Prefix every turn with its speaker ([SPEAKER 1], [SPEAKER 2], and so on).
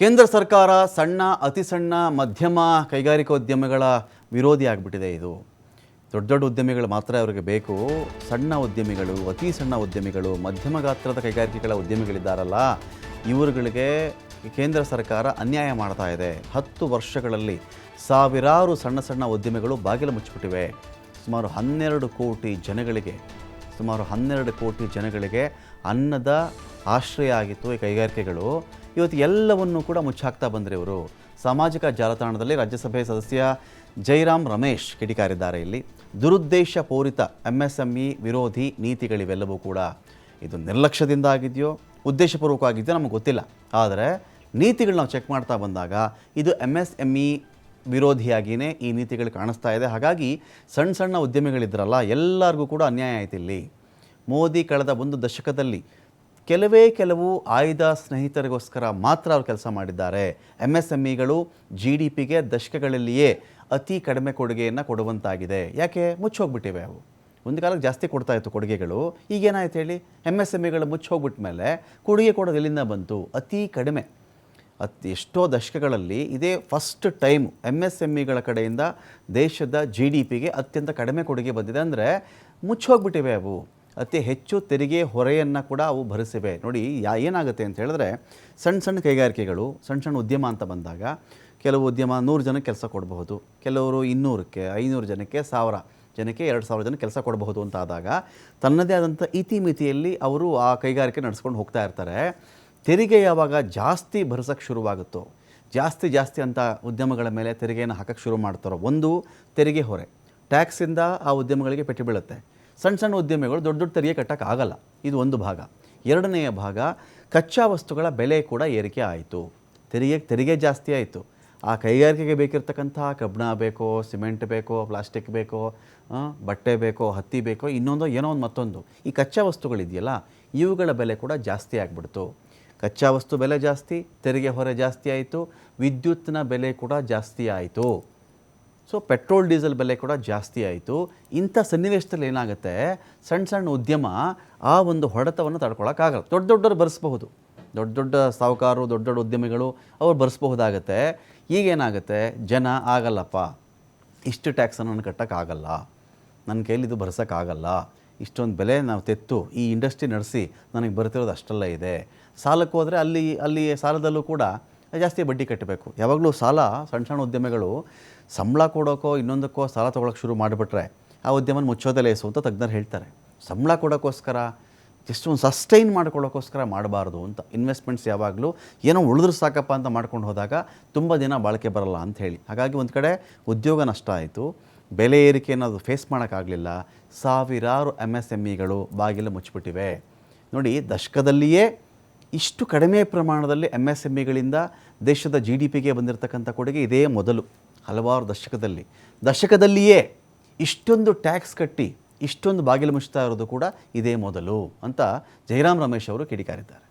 [SPEAKER 1] ಕೇಂದ್ರ ಸರ್ಕಾರ ಸಣ್ಣ, ಅತಿ ಸಣ್ಣ, ಮಧ್ಯಮ ಕೈಗಾರಿಕೋದ್ಯಮಿಗಳ ವಿರೋಧಿ ಆಗಿಬಿಟ್ಟಿದೆ ಇದು. ದೊಡ್ಡ ದೊಡ್ಡ ಉದ್ಯಮಿಗಳು ಮಾತ್ರ ಅವರಿಗೆ ಬೇಕು. ಸಣ್ಣ ಉದ್ಯಮಿಗಳು, ಅತಿ ಸಣ್ಣ ಉದ್ಯಮಿಗಳು, ಮಧ್ಯಮ ಗಾತ್ರದ ಕೈಗಾರಿಕೆಗಳ ಉದ್ಯಮಿಗಳಿದ್ದಾರಲ್ಲ, ಇವರುಗಳಿಗೆ ಕೇಂದ್ರ ಸರ್ಕಾರ ಅನ್ಯಾಯ ಮಾಡ್ತಾ ಇದೆ. ಹತ್ತು ವರ್ಷಗಳಲ್ಲಿ ಸಾವಿರಾರು ಸಣ್ಣ ಸಣ್ಣ ಉದ್ಯಮಿಗಳು ಬಾಗಿಲು ಮುಚ್ಚಿಬಿಟ್ಟಿವೆ. ಸುಮಾರು ಹನ್ನೆರಡು ಕೋಟಿ ಜನಗಳಿಗೆ, ಸುಮಾರು ಹನ್ನೆರಡು ಕೋಟಿ ಜನಗಳಿಗೆ ಅನ್ನದ ಆಶ್ರಯ ಆಗಿತ್ತು ಈ ಕೈಗಾರಿಕೆಗಳು. ಇವತ್ತು ಎಲ್ಲವನ್ನೂ ಕೂಡ ಮುಚ್ಚಾಕ್ತಾ ಬಂದರೆ ಇವರು. ಸಾಮಾಜಿಕ ಜಾಲತಾಣದಲ್ಲಿ ರಾಜ್ಯಸಭೆ ಸದಸ್ಯ ಜೈರಾಮ್ ರಮೇಶ್ ಕಿಡಿಕಾರಿದ್ದಾರೆ ಇಲ್ಲಿ. ದುರುದ್ದೇಶ ಪೂರಿತ ಎಂ ಎಸ್ ಎಂ ವಿರೋಧಿ ನೀತಿಗಳಿವೆಲ್ಲವೂ ಕೂಡ ಇದು ನಿರ್ಲಕ್ಷ್ಯದಿಂದ ಆಗಿದೆಯೋ, ಉದ್ದೇಶಪೂರ್ವಕವಾಗಿದೆಯೋ ನಮಗೆ ಗೊತ್ತಿಲ್ಲ. ಆದರೆ ನೀತಿಗಳು ನಾವು ಚೆಕ್ ಮಾಡ್ತಾ ಬಂದಾಗ ಇದು ಎಂ ಎಸ್ ಎಂ ಇ ವಿರೋಧಿಯಾಗಿಯೇ ಈ ನೀತಿಗಳು ಕಾಣಿಸ್ತಾ ಇದೆ. ಹಾಗಾಗಿ ಸಣ್ಣ ಸಣ್ಣ ಉದ್ಯಮಿಗಳಿದ್ರಲ್ಲ ಎಲ್ಲರಿಗೂ ಕೂಡ ಅನ್ಯಾಯ ಆಯ್ತು ಇಲ್ಲಿ. ಮೋದಿ ಕಳೆದ ಒಂದು ದಶಕದಲ್ಲಿ ಕೆಲವೇ ಕೆಲವು ಆಯ್ದ ಸ್ನೇಹಿತರಿಗೋಸ್ಕರ ಮಾತ್ರ ಅವರು ಕೆಲಸ ಮಾಡಿದ್ದಾರೆ. ಎಂ ಎಸ್ ಎಂ ಇಗಳು ಜಿ ಡಿ ಪಿಗೆ ದಶಕಗಳಲ್ಲಿಯೇ ಅತಿ ಕಡಿಮೆ ಕೊಡುಗೆಯನ್ನು ಕೊಡುವಂತಾಗಿದೆ. ಯಾಕೆ? ಮುಚ್ಚೋಗ್ಬಿಟ್ಟಿವೆ ಅವು. ಒಂದು ಕಾಲಕ್ಕೆ ಜಾಸ್ತಿ ಕೊಡ್ತಾ ಇತ್ತು ಕೊಡುಗೆಗಳು. ಈಗೇನಾಯ್ತು ಹೇಳಿ? ಎಂ ಎಸ್ ಎಂ ಇಗಳು ಮುಚ್ಚಿ ಹೋಗ್ಬಿಟ್ಟ ಮೇಲೆ ಕೊಡುಗೆ ಕೊಡೋದು ಎಲ್ಲಿಂದ ಬಂತು? ಅತಿ ಕಡಿಮೆ. ಅತ್ ಎಷ್ಟೋ ದಶಕಗಳಲ್ಲಿ ಇದೇ first time M S M ಇಗಳ ಕಡೆಯಿಂದ ದೇಶದ ಜಿ ಡಿ ಪಿಗೆ ಅತ್ಯಂತ ಕಡಿಮೆ ಕೊಡುಗೆ ಬಂದಿದೆ. ಅಂದರೆ ಮುಚ್ಚೋಗ್ಬಿಟ್ಟಿವೆ ಅವು. ಅತಿ ಹೆಚ್ಚು ತೆರಿಗೆ ಹೊರೆಯನ್ನು ಕೂಡ ಅವು ಭರಿಸಿವೆ. ನೋಡಿ, ಯಾ ಏನಾಗುತ್ತೆ ಅಂತ ಹೇಳಿದ್ರೆ ಸಣ್ಣ ಸಣ್ಣ ಕೈಗಾರಿಕೆಗಳು ಸಣ್ಣ ಸಣ್ಣ ಉದ್ಯಮ ಅಂತ ಬಂದಾಗ, ಕೆಲವು ಉದ್ಯಮ ನೂರು ಜನಕ್ಕೆ ಕೆಲಸ ಕೊಡಬಹುದು, ಕೆಲವರು ಇನ್ನೂರಕ್ಕೆ, ಐನೂರು ಜನಕ್ಕೆ ಸಾವಿರ ಜನಕ್ಕೆ ಎರಡು ಸಾವಿರ ಜನ ಕೆಲಸ ಕೊಡಬಹುದು ಅಂತ ಆದಾಗ ತನ್ನದೇ ಆದಂಥ ಇತಿಮಿತಿಯಲ್ಲಿ ಅವರು ಆ ಕೈಗಾರಿಕೆ ನಡೆಸ್ಕೊಂಡು ಹೋಗ್ತಾ ಇರ್ತಾರೆ. ತೆರಿಗೆ ಯಾವಾಗ ಜಾಸ್ತಿ ಭರಿಸೋಕ್ಕೆ ಶುರುವಾಗುತ್ತೋ, ಜಾಸ್ತಿ ಜಾಸ್ತಿ ಅಂತ ಉದ್ಯಮಗಳ ಮೇಲೆ ತೆರಿಗೆಯನ್ನು ಹಾಕೋಕ್ಕೆ ಶುರು ಮಾಡ್ತಾರೋ, ಒಂದು ತೆರಿಗೆ ಹೊರೆ. ಟ್ಯಾಕ್ಸಿಂದ ಆ ಉದ್ಯಮಗಳಿಗೆ ಪೆಟ್ಟು ಬೀಳುತ್ತೆ. ಸಣ್ಣ ಸಣ್ಣ ಉದ್ಯಮಿಗಳು ದೊಡ್ಡ ದೊಡ್ಡ ತೆರಿಗೆ ಕಟ್ಟೋಕ್ಕಾಗಲ್ಲ. ಇದು ಒಂದು ಭಾಗ. ಎರಡನೆಯ ಭಾಗ, ಕಚ್ಚಾ ವಸ್ತುಗಳ ಬೆಲೆ ಕೂಡ ಏರಿಕೆ ಆಯಿತು. ತೆರಿಗೆ ತೆರಿಗೆ ಜಾಸ್ತಿ ಆಯಿತು. ಆ ಕೈಗಾರಿಕೆಗೆ ಬೇಕಿರ್ತಕ್ಕಂಥ ಕಬ್ಬಿಣ ಬೇಕೋ, ಸಿಮೆಂಟ್ ಬೇಕೋ, ಪ್ಲಾಸ್ಟಿಕ್ ಬೇಕೋ ಬಟ್ಟೆ ಬೇಕೋ, ಹತ್ತಿ ಬೇಕೋ, ಇನ್ನೊಂದು ಏನೋ ಒಂದು ಮತ್ತೊಂದು. ಈ ಕಚ್ಚಾ ವಸ್ತುಗಳಿದೆಯಲ್ಲ, ಇವುಗಳ ಬೆಲೆ ಕೂಡ ಜಾಸ್ತಿ ಆಗಿಬಿಡ್ತು. ಕಚ್ಚಾ ವಸ್ತು ಬೆಲೆ ಜಾಸ್ತಿ, ತೆರಿಗೆ ಹೊರೆ ಜಾಸ್ತಿ ಆಯಿತು. ವಿದ್ಯುತ್ತಿನ ಬೆಲೆ ಕೂಡ ಜಾಸ್ತಿ ಆಯಿತು. ಸೊ ಪೆಟ್ರೋಲ್ ಡೀಸೆಲ್ ಬೆಲೆ ಕೂಡ ಜಾಸ್ತಿ ಆಯಿತು. ಇಂಥ ಸನ್ನಿವೇಶದಲ್ಲಿ ಏನಾಗುತ್ತೆ? ಸಣ್ಣ ಸಣ್ಣ ಉದ್ಯಮ ಆ ಒಂದು ಹೊಡೆತವನ್ನು ತಡ್ಕೊಳ್ಳೋಕ್ಕಾಗಲ್ಲ ದೊಡ್ಡ ದೊಡ್ಡವರು ಬರೆಸಬಹುದು. ದೊಡ್ಡ ದೊಡ್ಡ ಸಾಹುಕಾರರು ದೊಡ್ಡ ದೊಡ್ಡ ಉದ್ಯಮಿಗಳು ಅವ್ರು ಬರೆಸಬಹುದಾಗತ್ತೆ. ಈಗೇನಾಗುತ್ತೆ ಜನ ಆಗಲ್ಲಪ್ಪ. ಇಷ್ಟು ಟ್ಯಾಕ್ಸನ್ನು ನಾನು ಕಟ್ಟೋಕ್ಕಾಗಲ್ಲ ನನ್ನ ಕೈಲಿ ಇದು ಭರಿಸೋಕ್ಕಾಗಲ್ಲ ಇಷ್ಟೊಂದು ಬೆಲೆ ನಾವು ತೆತ್ತು, ಈ ಇಂಡಸ್ಟ್ರಿ ನಡೆಸಿ, ನನಗೆ ಬರ್ತಿರೋದು ಅಷ್ಟೆಲ್ಲ ಇದೆ. ಸಾಲಕ್ಕೆ ಹೋದರೆ ಅಲ್ಲಿ ಅಲ್ಲಿ ಸಾಲದಲ್ಲೂ ಕೂಡ ಜಾಸ್ತಿ ಬಡ್ಡಿ ಕಟ್ಟಬೇಕು. ಯಾವಾಗಲೂ ಸಾಲ, ಸಣ್ಣ ಸಣ್ಣ ಉದ್ಯಮಗಳು ಸಂಬಳ ಕೊಡೋಕ್ಕೋ ಇನ್ನೊಂದಕ್ಕೋ ಸಾಲ ತೊಗೊಳಕ್ಕೆ ಶುರು ಮಾಡಿಬಿಟ್ರೆ ಆ ಉದ್ಯಮನ ಲೇಸು ಅಂತ ತಜ್ಞರು ಹೇಳ್ತಾರೆ. ಸಂಬಳ ಕೊಡೋಕ್ಕೋಸ್ಕರ ಜಸ್ಟ್ ಒಂದು ಸಸ್ಟೈನ್ ಮಾಡ್ಕೊಳ್ಳೋಕ್ಕೋಸ್ಕರ ಮಾಡಬಾರ್ದು ಅಂತ. ಇನ್ವೆಸ್ಟ್ಮೆಂಟ್ಸ್ ಯಾವಾಗಲೂ ಏನೋ ಉಳಿದ್ರು ಸಾಕಪ್ಪ ಅಂತ ಮಾಡ್ಕೊಂಡು ಹೋದಾಗ ತುಂಬ ದಿನ ಬಾಳಿಕೆ ಬರಲ್ಲ ಅಂತ ಹೇಳಿ. ಹಾಗಾಗಿ ಒಂದು ಕಡೆ ಉದ್ಯೋಗ ನಷ್ಟ ಆಯಿತು. ಬೆಲೆ ಏರಿಕೆಯನ್ನು ಅದು ಫೇಸ್ ಮಾಡೋಕ್ಕಾಗಲಿಲ್ಲ. ಸಾವಿರಾರು ಎಂ ಎಸ್ ಎಂ ಇಗಳು ಬಾಗಿಲು ಮುಚ್ಚಿಬಿಟ್ಟಿವೆ. ನೋಡಿ ದಶಕದಲ್ಲಿಯೇ ಇಷ್ಟು ಕಡಿಮೆ ಪ್ರಮಾಣದಲ್ಲಿ ಎಂ ಎಸ್ ಎಂ ಇಗಳಿಂದ ದೇಶದ ಜಿ ಡಿ ಪಿಗೆ ಬಂದಿರತಕ್ಕಂಥ ಕೊಡುಗೆ ಇದೇ ಮೊದಲು, ಹಲವಾರು ದಶಕದಲ್ಲಿ. ದಶಕದಲ್ಲಿಯೇ ಇಷ್ಟೊಂದು ಟ್ಯಾಕ್ಸ್ ಕಟ್ಟಿ ಇಷ್ಟೊಂದು ಬಾಗಿಲು ಮುಚ್ತಾ ಇರೋದು ಕೂಡ ಇದೇ ಮೊದಲು ಅಂತ ಜಯರಾಮ್ ರಮೇಶ್ ಅವರು ಕಿಡಿಕಾರಿದ್ದಾರೆ.